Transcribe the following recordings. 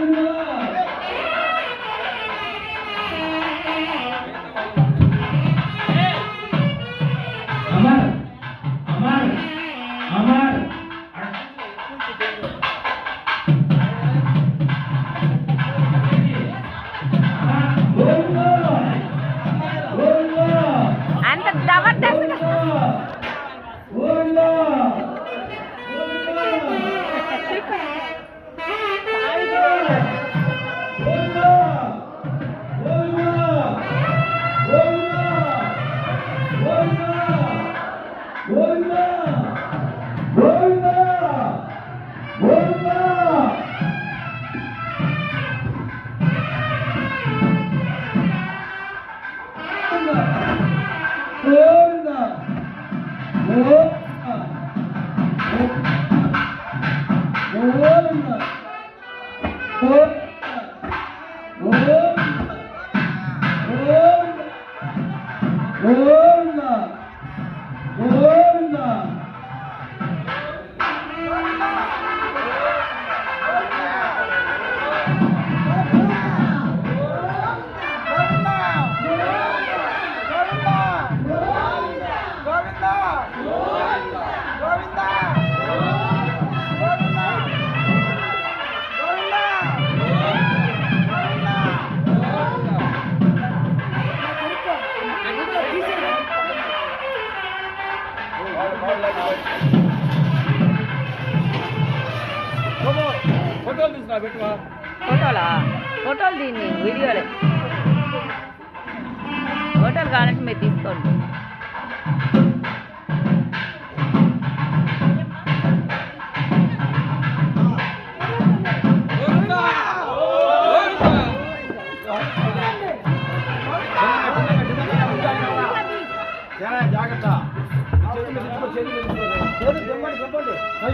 Hallelujah.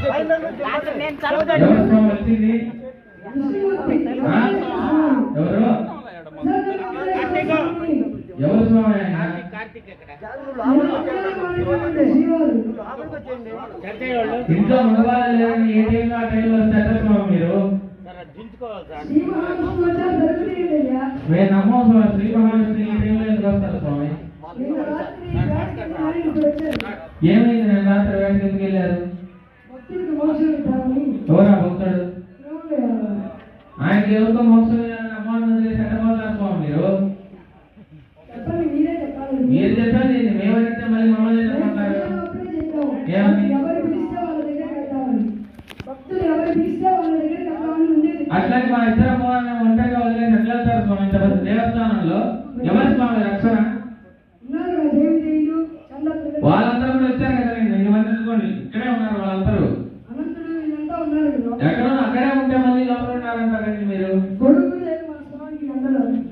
ఆయన? ఇంట్లో లేదని ఏ టైంలో ఆ టైంలో వస్తే ఎట్లా స్వామి మీరు మేము నమ్మం స్వామి శ్రీ మహావిష్ణు ఈ టైంలో ఎందుకు వస్తారు స్వామి? ఏమైంది? నేను రాత్రి వేటకి ఎందుకు వెళ్ళారు? ఎవరా భక్తుడు? ఆయనకి ఎవరితో ఇవ్వాలని అమ్మాయిని వదిలేసి ఎట్టబోతారు స్వామి మీరు మీరు చెప్పాలి ఇది మేము చెప్తే మళ్ళీ మమ్మల్ని చెప్పమంటారు ఏమని అట్లాగే మా ఇద్దరు అమ్మవారిని ఒంటరిగా వదిలేసి ఎట్లా వెళ్తారు స్వామి ఇంత పెద్ద దేవస్థానంలో ఎవరి స్వామి రక్షణ వాళ్ళందరూ కూడా వచ్చారు కదా నేను ఎన్ని మంది అనుకోండి ఇక్కడే ఉన్నారు వాళ్ళందరూ ఎక్కడ అక్కడే ఉంటే మళ్ళీ లోపల ఉన్నారంటారండి మీరు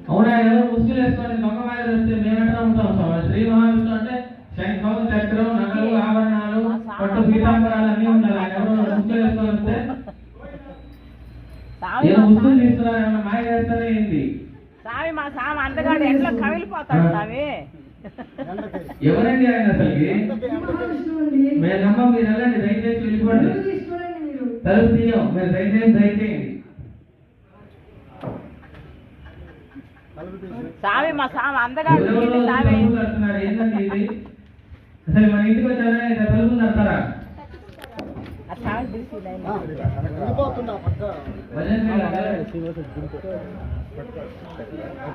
అవునా ఏదో ముసుగులు వేసుకొని దొంగ మాదిరి వస్తే మేము ఎట్లా ఉంటాం స్వామి శ్రీ మహావిష్ణు అంటే శంఖం చక్రం నగలు ఆభరణాలు పట్టు పీతాంబరాలు అన్నీ ఉండాలి ఆయన ఎవరో ముసుగులు వేసుకొని వస్తే స్వామి ఏదో మా ముసుగులు స్వామి- తీసుకురా ఏమన్నా మాయ చేస్తానే ఏంటి? స్వామి మా స్వామి అందగాడు ఎట్లా కమిలిపోతాడు స్వామి. ఎవరండి ఆయన అసలుకి మేము నమ్మం మీరు వెళ్ళండి దయచేసి వెళ్ళిపోండి. తలుపు తీయం మీరు దయచేసి దయచేయండి. స్వామి మా స్వామి అందగాడు స్వామి. ఏంటండి ఇది? అసలు మన ఇంటికి వచ్చారా? ఇట్లా తలుపులు లైన్లో. భజన చేయాలా?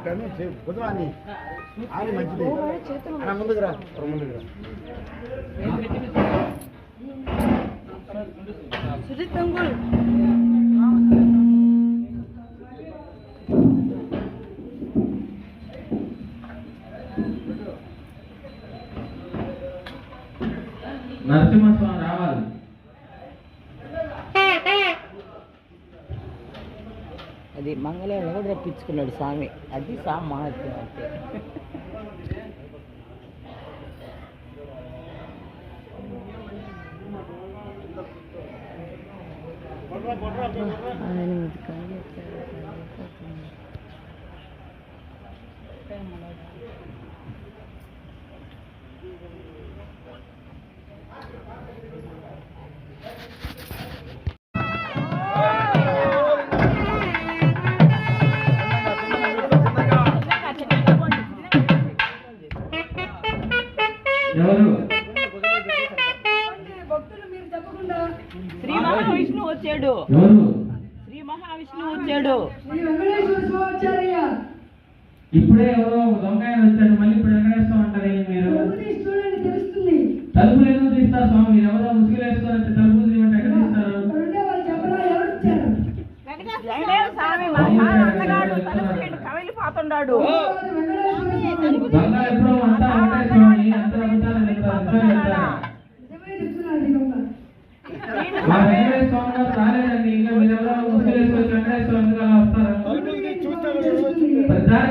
ఆయన మంచిది. ఆయన ముందుకు రా. ముందుకు రా. నరసింహస్వామి రావాలి అది తెచ్చుకున్నాడు స్వామి. అది స్వామి మహత్యం అంటే ఇప్పుడే ఎవరో దొంగ వచ్చాడు మళ్ళీ ఇప్పుడు వెంకటేశ్వరం అంటారు ఏంటి మీరు? తలుపులు ఎందుకు తీస్తారు స్వామి? మీరు ఎవరో ముసుగులు వేసుకొని వచ్చి తలుపులు తీయమంటే ఎక్కడ తీస్తారు? దొంగ ఎప్పుడో అంతా ఒకటే స్వామి చెప్తారు మా వెంకటేశ్వర స్వామి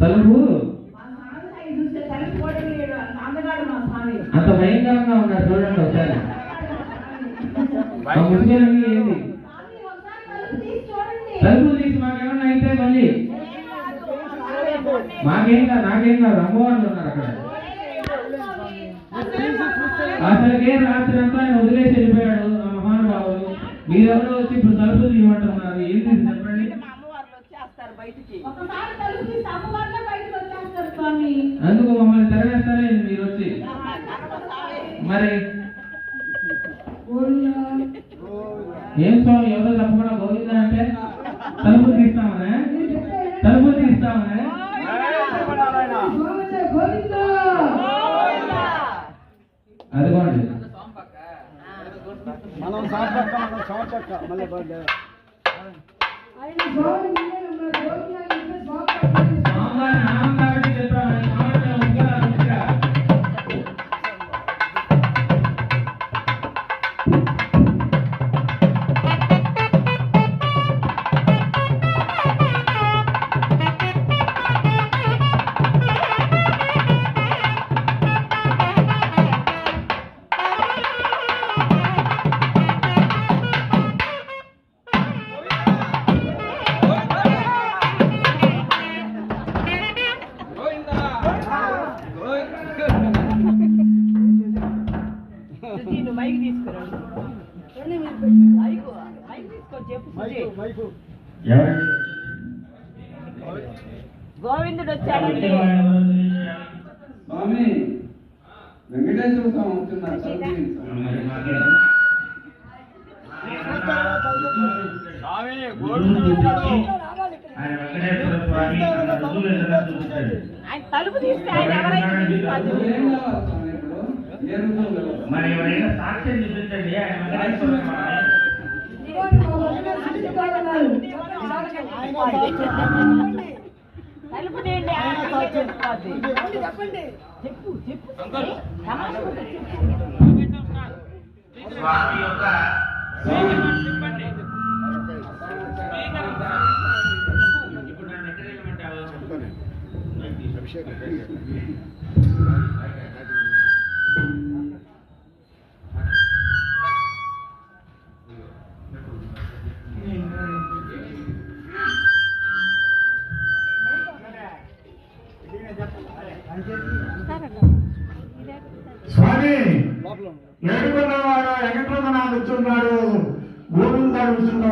తలుపు. అంత భయంకరంగా ఉన్నాడు చూడండి ఒకసారి. ఏంది? తలుపులు తీసి మాకేమన్నా అయితే మళ్ళీ? మాకేం కాదు నాకేం కాదు అమ్మవాళ్ళు ఉన్నారు అక్కడ. అసలుకే రాత్రి అంతా ఆయన వదిలేసి వెళ్ళిపోయాడు ఆ మహానుభావుడు. మీరెవరో వచ్చి ఇప్పుడు తలుపులు తీయమంటున్నారు. ఏంటి ఇది చెప్పండి మా అమ్మవార్లు వచ్చేస్తారు బయటికి ఒకసారి తలుపు తీసి అమ్మవారిలో బయటకు వచ్చేస్తారు స్వామి. అందుకు మమ్మల్ని తెరవేస్తారే మీరు వచ్చి? మరి? ఏం స్వామి ఎవరో తప్పకుండా గోవిందా అంటే? తలుపు తీస్తామనే? తలుపు తీస్తామనే. అదిగోండి మనం సాపక్క మనం చవచక్క మళ్ళీ బర్త్డే. స్వామివారి నామం కాబట్టి గోవిందుడు వచ్చాడండి. స్వామి? వెంకటేశ్వర స్వామి వస్తున్నారు చదువుతుంది మరి మాకే. స్వామి గోవిందుడు వచ్చాడు. ఆయన వెంకటేశ్వర స్వామి అన్న రుజువులు ఎదురుగా చూపించాడు. ఆయన తలుపు తీస్తే ఆయన? మరి ఎవరైనా సాక్ష్యం చూపించండి. ఆయన తలుపు తీయండి ఆయన చెప్పు చెప్పు స్వామి యొక్క ఇప్పుడు నన్ను ఎక్కడ వెళ్ళమంటావు? స్వామి నా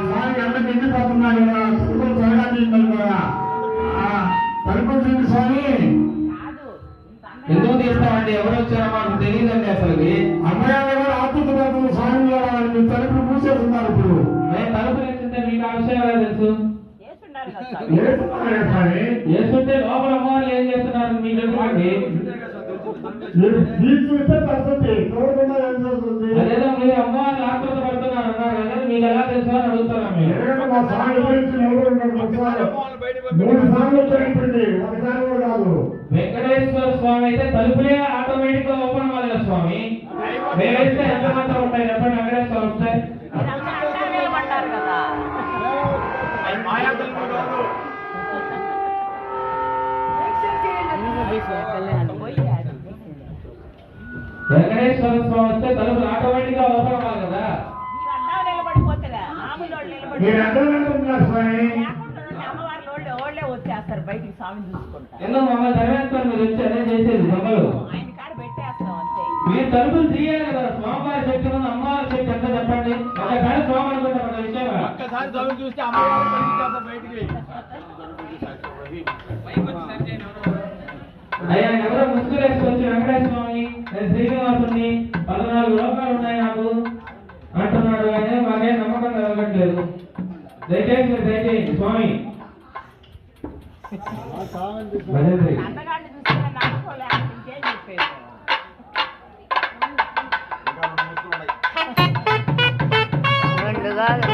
స్వామి ఎంత నిండిపోతున్నాడు కదా తలుపులు త్వరగా కదా. తీయండి స్వామి. కాదు ఎందుకు తీస్తామండి? ఎవరు వచ్చారో మాకు తెలియదండి అసలుకి. అమ్మాయి గారు పడుతున్న స్వామి గారు మీ తలుపులు మూసేస్తున్నారు ఇప్పుడు. మేము తలుపు తెచ్చింటే మీకు ఎలా తెలుసు? చేస్తున్నారు కదా స్వామి. ఏడుకున్నాడు స్వామి? చేస్తుంటే లోపల అమ్మవాళ్ళు ఏం చేస్తున్నారు? ఏం చేస్తుంది? అదేదో మీరు అమ్మవాళ్ళు ఆకృత పడుతున్నారు మీకు ఎలా తెలుసు అని అడుగుతున్నాం మేము ఎందుకంటే మా స్వామి గురించి ఒకసారి మూడు సార్లు ఒకసారి కూడా కాదు. వెంకటేశ్వర స్వామి అయితే తలుపులే ఆటోమేటిక్గా ఓపెన్ అవ్వాలి కదా స్వామి. మేమైతే ఎంత మాత్రం ఉంటాయి చెప్పండి వెంకటేశ్వర వస్తే. మీరంతా అట్లా నిలబడ్డారు కదా అది మాయా తలుపు కాదు. పోయి అది. వెంకటేశ్వర స్వామి వస్తే తలుపులు ఆటోమేటిక్గా ఓపెన్ అవ్వాలి కదా. మీరు మామూలు వాళ్ళు నిలబడి మీరు అర్థం అనుకుంటున్నారు స్వామి వచ్చేస్తారు బయటికి స్వామిని చూసుకుంటారు ఎందుకు మమ్మల్ని మీరు వచ్చి అదే చేసేది దొంగలు ఆయన కాడ పెట్టేస్తాం అంతే. మీరు తలుపులు తీయాలి కదా స్వామివారి శక్తి ఉంది అమ్మవారి శక్తి ఎంత చెప్పండి? ఒకసారి స్వామి అనుకుంటే మన విషయమా? ఒక్కసారి తలుపు చూస్తే అమ్మవారు పంపించేస్తారు బయటికి. అయ్యా ఎవరో ముసుగు వేసుకొచ్చి వెంకటేశ్వర స్వామి నేను శ్రీనివాసుని పద్నాలుగు లోకాలు ఉన్నాయి నాకు అంటున్నాడు కానీ మాకేం నమ్మకం కలగట్లేదు. దయచేసి దయచేయండి స్వామి. రెండు కాదు.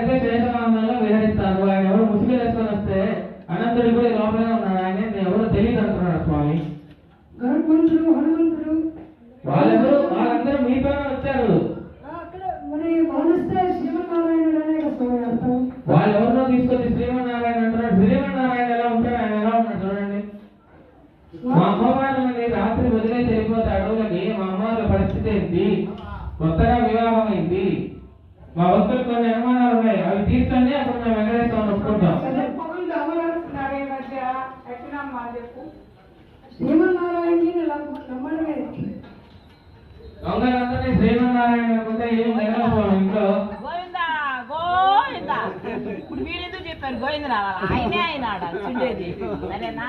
అయితే శేషవాహనంలో విహరిస్తారు. ఆయన ఎవరు ముసుగు వేసుకొని వస్తే అనంతుడు కూడా లోపలే ఉన్నాడు. ఆయన ఎవరు తెలియదు అంటున్నాడు స్వామి? గర్భంతుడు హనుమంతుడు వాళ్ళందరూ మీతోనే వచ్చారు వాళ్ళు ఎవరినో తీసుకొచ్చి శ్రీమన్నారాయణ అంటున్నాడు శ్రీమన్నారాయణ ఎలా ఉంటాడు ఆయన ఎలా ఉన్నాడు చూడండి మా అమ్మవారిని రాత్రి వదిలేసి వెళ్ళిపోతే అడవులకి మా అమ్మవారి పరిస్థితి ఏంటి కొత్తగా వివాహం అయింది మా భక్తులు కొన్ని అనుమానాలు ఉన్నాయి అవి తీర్చండి అప్పుడు మేము వెంకటేశ్వరం ఒప్పుకుంటాం దొంగలందరినీ శ్రీమన్నారాయణ అనుకుంటే ఏం జరగదు ఇంట్లో. గోవిందా గోవిందా. ఇప్పుడు మీరు ఎందుకు చెప్పారు? గోవింద రావాలి ఆయనే ఆయన చుండేది. సరేనా?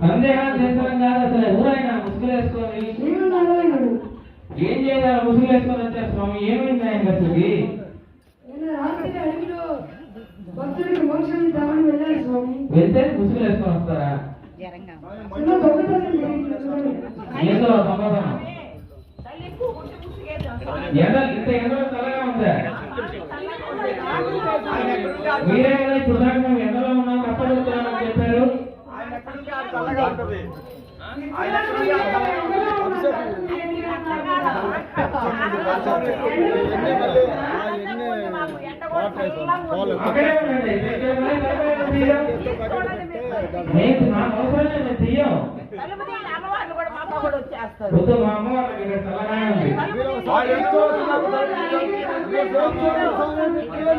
సందేహాలు చేస్తాం కాదు అసలు ఎవరైనా ముసుగులు వేసుకొని ఏం చేయాలి? ముసుగులు వేసుకొని వచ్చారు స్వామి ఏమైంది ఆయన అసలుకి స్వామి. వెళ్తే ముసుగులు వేసుకొని వస్తారా. ఏందో. ఎండ ఇంత చల్లగా ఉందా? మీరే తలకాయలు తీయం. మేము మా అవసరం లేదు, తీయం వద్దు మా ఇక్కడ చల్లగానే ఉంది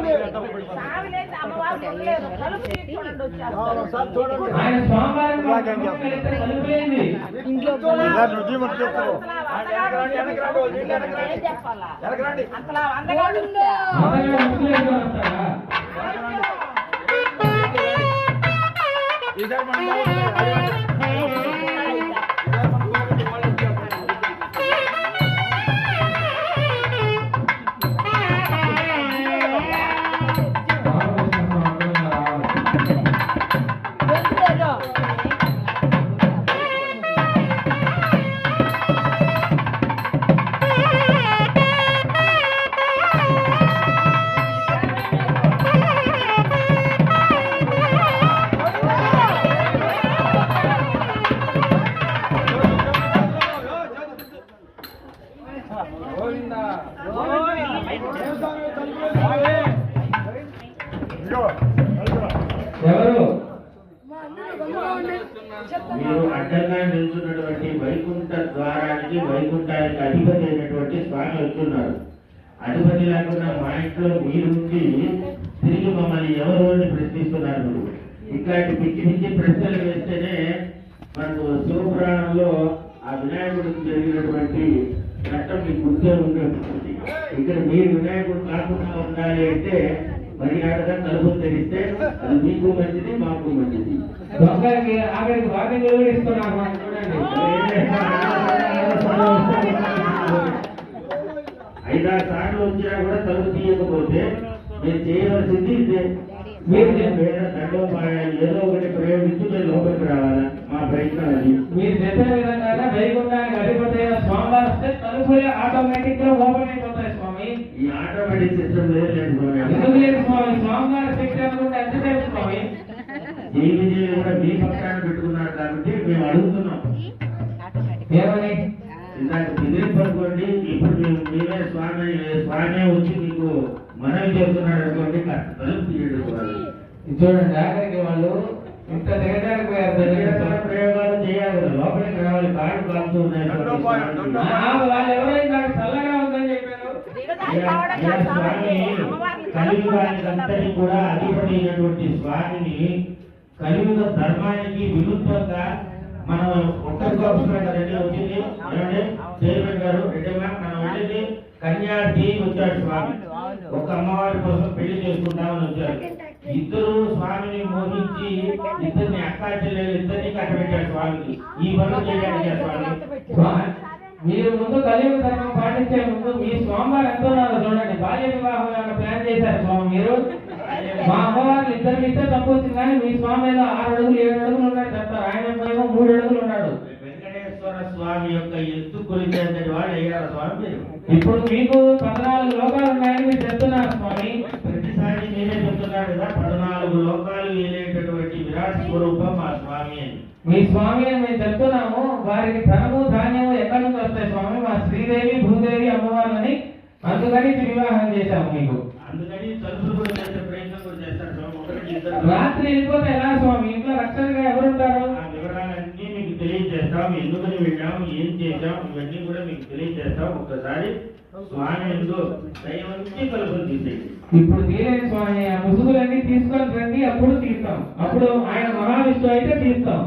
మీరు వాడు ఎంతో చిన్నప్పుడు సావిలేసి అమ్మవారు చెప్పాలా? అధిపతి లేకుండా మా ఇంట్లో మీరుండి తిరిగి మమ్మల్ని ఎవరు అని ప్రశ్నిస్తున్నారు? మీరు ఇట్లాంటి పిచ్చి పిచ్చి ప్రశ్నలు వేస్తేనే మనకు శివపురాణంలో ఆ వినాయకుడికి జరిగినటువంటి చట్టం మీకు గుర్తే ఉంటుంది ఇక్కడ మీరు వినాయకుడు కాకుండా ఉండాలి అంటే మర్యాదగా తలుపు తెరిస్తే అది మీకు మంచిది మాకు మంచిది. ఆఖరికి మనం చూడండి. ఐదారు సార్లు వచ్చినా కూడా తలుపు తీయకపోతే మీరు చేయవలసింది ఇదే. మీరు మీరు వేరే దండోపాయాలు ఏదో ఒకటి ప్రయోగించి మీరు లోపలికి రావాలా? మా ప్రయత్నం అది. మీరు చెప్పిన విధంగానే వైకుంఠానికి అధిపతి స్వామివారు వస్తే తలుపులే ఆటోమేటిక్గా ఓపెన్ అయిపోతాయి స్వామి. ఈ ఆటోమేటిక్ సిస్టమ్ లేదు ఎందుకు స్వామి. లేదు స్వామి? స్వామివారి శక్తి అనుకుంటే ఎంతసేపు స్వామి. విజయం కూడా మీ పక్షాన పెట్టుకున్నారు కాబట్టి మేము అడుగుతున్నాం. ఏమని? ఇందాక బెదిరింపనుకోండి ఇప్పుడు మేము మీరే స్వామి స్వామి వచ్చి మీకు మనవి చేస్తున్నాడు అనుకోండి కాస్త తలుపు తీయడం చూడండి ఆఖరికి వాళ్ళు ఇంత పోయారు ప్రయోగాలు చేయాలి లోపలికి రావాలి కాళ్ళు కాలుతూ ఉన్నాయి వాళ్ళు ఎవరైనా చల్లగా ఉందని చెప్పారు. కలియుగానికంతటి కూడా అధిపతి అయినటువంటి స్వామిని కలియుగ ధర్మానికి విరుద్ధంగా మనం ఒక్కరికి అవసరం కదండి వచ్చింది ఏమండి చైర్మన్ గారు రెడ్డమ్మా మనం వెళ్ళింది కన్యార్థి వచ్చాడు స్వామి ఒక అమ్మవారి కోసం పెళ్ళి చేసుకుంటామని వచ్చారు ఇద్దరు స్వామిని మోహించి ఇద్దరిని అక్కా చెల్లెలు ఇద్దరిని కట్టబెట్టాడు స్వామికి ఈ పనులు చేయడానికి మీరు ముందు కలియుగ ధర్మం పాటించే ముందు మీ స్వామివారు ఎంత చూడండి. బాల్య వివాహం ఏమైనా ప్లాన్ చేశారు స్వామి మీరు? మా అమ్మవారు ఇద్దరికి ఇస్తే తప్పు వచ్చింది కానీ మీ స్వామి ఏదో ఆరు అడుగులు ఏడు అడుగులు ఉన్నాడు చెప్తారు. ఆయన ఏమో మూడు అడుగులు ఉన్నాడు. వెంకటేశ్వర స్వామి యొక్క ఎత్తు కొలిచేంతటి వాడు అయ్యారు స్వామి మీరు? ఇప్పుడు మీకు పద్నాలుగు లోకాలు ఉన్నాయని మీరు చెప్తున్నారు స్వామి. ప్రతిసారి నేనే చెప్తున్నాడు కదా పద్నాలుగు లోకాలు వేలేటటువంటి విరాట్ స్వరూపం మా స్వామి అని. మీ స్వామి అని మేము చెప్తున్నాము వారికి ధనము ధాన్యము ఎక్కడి నుంచి వస్తాయి స్వామి? మా శ్రీదేవి భూదేవి అమ్మవార్లని అందుకని వివాహం చేశాము మీకు. రాత్రి వెళ్ళిపోతే ఎలా స్వామి? ఇంట్లో రక్షణగా ఎవరుంటారు? తెలియజేస్తాం. ఎందుకని వెళ్ళాం ఏం చేశాం? ఇవన్నీ కూడా మీకు తెలియజేస్తాం. ఒక్కసారి స్వామి ఎందు దయవంతి తలుపులు తీసేయండి. ఇప్పుడు తీరేని స్వామి ఆ ముసుగులన్నీ తీసుకొని రండి అప్పుడు తీస్తాం. అప్పుడు ఆయన మహావిష్ణు అయితే తీస్తాం.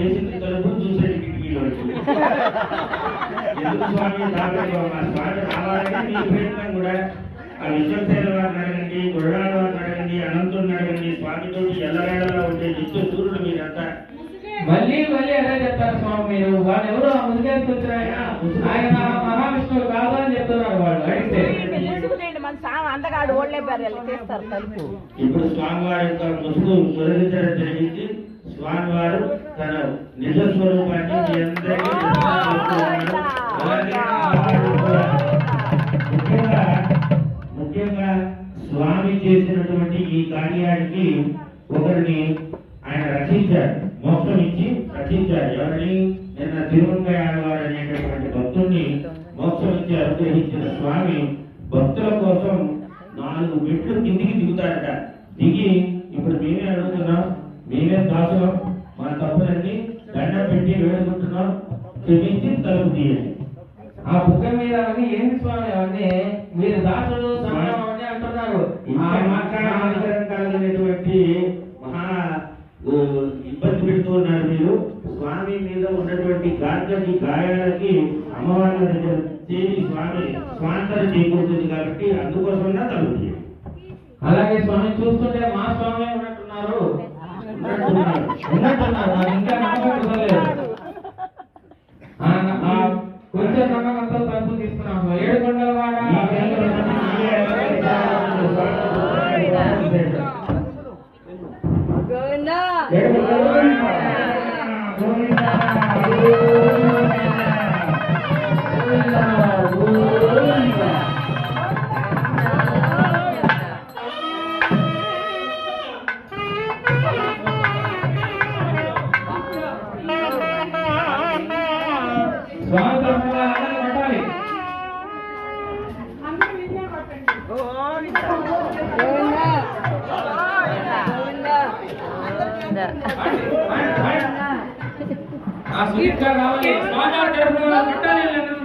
వేసింది తలుపు చూసేది కిటికీలో ఎందుకు స్వామి దాపేది మా స్వామి రావాలని మీ ప్రయత్నం కూడా. ఆ విశ్వసేన వారిని అడగండి గురుడాల వారిని అడగండి అనంతుడిని అడగండి స్వామితో ఎల్లవేళలా ఉండే నిత్య సూర్యుడు మీరంతా. మళ్ళీ మళ్ళీ అదే చెప్తారు స్వామి మీరు. వాళ్ళు ఎవరు ఆ ఆయన ఆయన మహావిష్ణువు కాదు అని చెప్తున్నారు వాళ్ళు. అడిగితే. అందగాడు ఓళ్ళే చేస్తారు తలుపు. ఇప్పుడు స్వామివారి యొక్క ముసుగు తొలగించడం జరిగింది స్వామివారు తన నిజ స్వరూపాన్ని మీ అందరికీ ముఖ్యంగా ముఖ్యంగా స్వామి చేసినటువంటి ఈ కార్యానికి ఒకరిని ఆయన రచించారు మోక్షం ఇచ్చి రచించారు ఎవరిని? నిన్న తిరుమలయ వారు అనేటటువంటి భక్తుల్ని మోక్షం ఇచ్చి అనుగ్రహించిన స్వామి భక్తుల కోసం నాలుగు మెట్లు కిందికి దిగుతారట. దిగి మేమే దాసులం మా తప్పులన్నీ దండం పెట్టి వేడుకుంటున్నాం. క్షమించి తలుపు తీయండి. ఆ బుక్క మీద అవన్నీ ఏంది స్వామి? అవన్నీ మీరు అని అంటున్నారు. కలిగినటువంటి మహా ఇబ్బంది పెడుతూ ఉన్నారు మీరు. స్వామి మీద ఉన్నటువంటి గాయాలకి అమ్మవారి దగ్గర చేరి స్వామి స్వాంతరం చేకూరుతుంది కాబట్టి అందుకోసం తలుపు అలాగే స్వామి చూస్తుంటే మా స్వామి ఉన్నట్టున్నారు ఉన్నట్టున్నారు ఇంకా ఆ సుదీప్ గారు రావాలి స్వామి తరఫున కొట్టాలి వీళ్ళందరూ